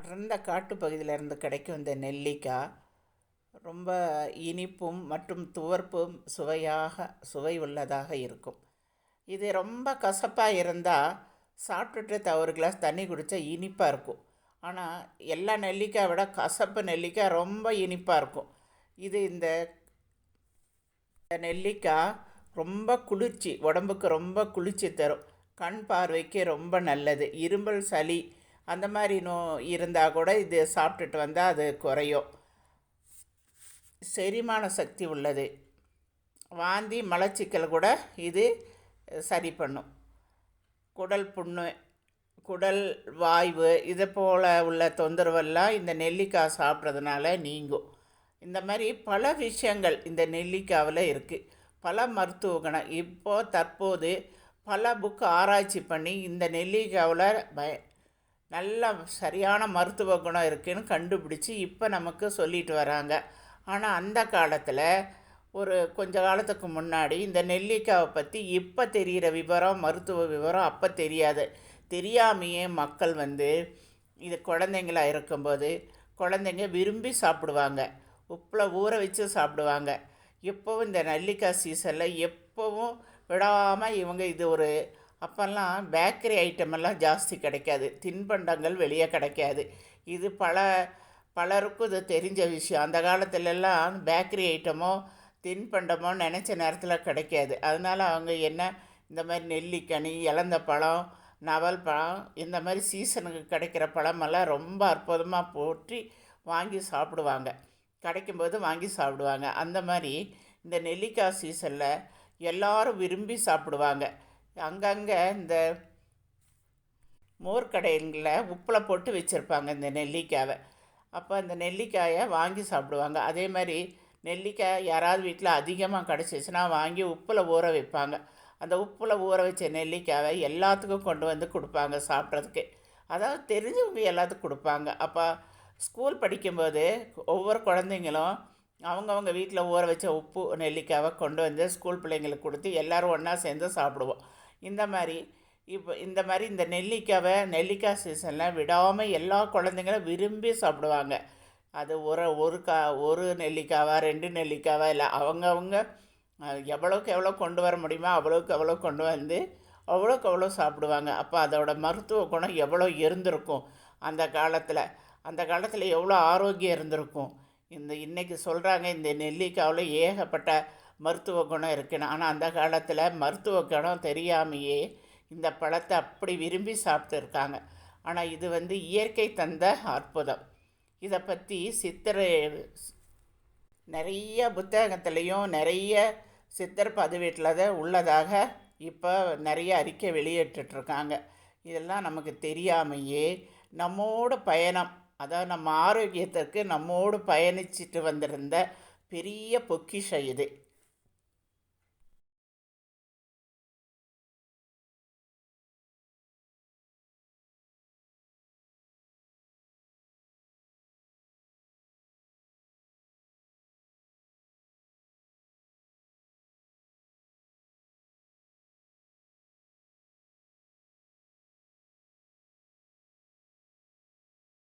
அடர்ந்த காட்டுப்பகுதியிலேருந்து கிடைக்கும் இந்த நெல்லிக்காய் ரொம்ப இனிப்பும் மற்றும் துவர்ப்பும் சுவையாக சுவை உள்ளதாக இருக்கும். இது ரொம்ப கசப்பாக இருந்தால் சாப்பிட்டுட்டு த ஒரு கிளாஸ் தண்ணி குடித்தா இனிப்பாக இருக்கும். ஆனால் எல்லா நெல்லிக்காய் விட கசப்பு நெல்லிக்காய் ரொம்ப இனிப்பாக இருக்கும். இது இந்த இந்த நெல்லிக்காய் ரொம்ப குளிர்ச்சி உடம்புக்கு ரொம்ப குளிர்ச்சி தரும். கண் பார்வைக்கு ரொம்ப நல்லது. இரும்பல் சளி அந்த மாதிரி நோ இருந்தால் கூட இது சாப்பிட்டுட்டு வந்தால் அது குறையும். செரிமான சக்தி உள்ளது. வாந்தி மலச்சிக்கல் கூட இது சரி பண்ணும். குடல் புண்ணு குடல் வாய்வு இது போல் உள்ள தொந்தரவெல்லாம் இந்த நெல்லிக்காய் சாப்பிட்றதுனால நீங்கும். இந்த மாதிரி பல விஷயங்கள் இந்த நெல்லிக்காவில் இருக்குது பல மருத்துவ குணம் இப்போது தற்போது பல புக்கு ஆராய்ச்சி பண்ணி இந்த நெல்லிக்காவில் பய நல்ல சரியான மருத்துவ குணம் இருக்குதுன்னு கண்டுபிடிச்சி இப்போ நமக்கு சொல்லிட்டு வராங்க. ஆனால் அந்த காலத்தில் ஒரு கொஞ்ச காலத்துக்கு முன்னாடி இந்த நெல்லிக்காவை பற்றி இப்போ தெரிகிற விவரம் மருத்துவ விவரம் அப்போ தெரியாது. தெரியாமையே மக்கள் வந்து இது குழந்தைங்களா இருக்கும்போது குழந்தைங்க விரும்பி சாப்பிடுவாங்க. உப்பில் ஊற வச்சு சாப்பிடுவாங்க. எப்போவும் இந்த நெல்லிக்காய் சீசனில் எப்போவும் விடாமல் இவங்க இது ஒரு அப்போல்லாம் பேக்கரி ஐட்டமெல்லாம் ஜாஸ்தி கிடைக்காது. தின்பண்டங்கள் வெளியே கிடைக்காது. இது பல பலருக்கும் இது தெரிஞ்ச விஷயம். அந்த காலத்துலலாம் பேக்கரி ஐட்டமோ தின்பண்டமோ நினச்ச நேரத்தில் கிடைக்காது. அதனால் அவங்க என்ன இந்த மாதிரி நெல்லிக்கனி இலந்த பழம் நவல் பழம் இந்த மாதிரி சீசனுக்கு கிடைக்கிற பழமெல்லாம் ரொம்ப அற்புதமாக போற்றி வாங்கி சாப்பிடுவாங்க. கிடைக்கும்போது வாங்கி சாப்பிடுவாங்க. அந்த மாதிரி இந்த நெல்லிக்காய் சீசனில் எல்லோரும் விரும்பி சாப்பிடுவாங்க. அங்கங்கே இந்த மோர்க்கடைகளில் உப்பில் போட்டு வச்சுருப்பாங்க இந்த நெல்லிக்காவை. அப்போ அந்த நெல்லிக்காயை வாங்கி சாப்பிடுவாங்க. அதே மாதிரி நெல்லிக்காய் யாராவது வீட்டில் அதிகமாக கிடச்சிச்சின்னா வாங்கி உப்பில் ஊற வைப்பாங்க. அந்த உப்பில் ஊற வச்ச நெல்லிக்காவை எல்லாத்துக்கும் கொண்டு வந்து கொடுப்பாங்க சாப்பிட்றதுக்கு. அதாவது தெரிஞ்சவங்க எல்லாத்துக்கும் கொடுப்பாங்க. அப்போ ஸ்கூல் படிக்கும்போது ஒவ்வொரு குழந்தைங்களும் அவங்கவுங்க வீட்டில் ஊற வச்ச உப்பு நெல்லிக்காவை கொண்டு வந்து ஸ்கூல் பிள்ளைங்களுக்கு கொடுத்து எல்லோரும் ஒன்றா சேர்ந்து சாப்பிடுவோம். இந்த மாதிரி இப்போ இந்த மாதிரி இந்த நெல்லிக்காவை நெல்லிக்காய் சீசனில் விடாமல் எல்லா குழந்தைங்களும் விரும்பி சாப்பிடுவாங்க. அது ஒரு ஒரு கா ஒரு நெல்லிக்காவா ரெண்டு நெல்லிக்காவா இல்லை அவங்கவுங்க எவ்வளோக்கு எவ்வளோ கொண்டு வர முடியுமோ அவ்வளோக்கு எவ்வளோ கொண்டு வந்து அவ்வளோக்கு அவ்வளோ சாப்பிடுவாங்க. அப்போ அதோட மருத்துவ குணம் எவ்வளோ இருந்திருக்கும்? அந்த காலத்தில் அந்த காலத்தில் எவ்வளோ ஆரோக்கியம் இருந்திருக்கும்? இந்த இன்றைக்கி சொல்கிறாங்க இந்த நெல்லிக்காவில் ஏகப்பட்ட மருத்துவ குணம் இருக்குன்னு. ஆனால் அந்த காலத்தில் மருத்துவ குணம் தெரியாமையே இந்த பழத்தை அப்படி விரும்பி சாப்பிட்டுருக்காங்க. ஆனால் இது வந்து இயற்கை தந்த அற்புதம். இதை பற்றி சித்திரை நிறைய புத்தகத்துலேயும் நிறைய சித்தர் பதிவேட்டில் தான் உள்ளதாக இப்போ நிறைய அறிக்கை வெளியிட்டுருக்காங்க இதெல்லாம் நமக்கு தெரியாமையே நம்மோட பயணம் அதாவது நம்ம ஆரோக்கியத்திற்கு நம்மோடு பயணிச்சிட்டு வந்திருந்த பெரிய பொக்கிஷ இது.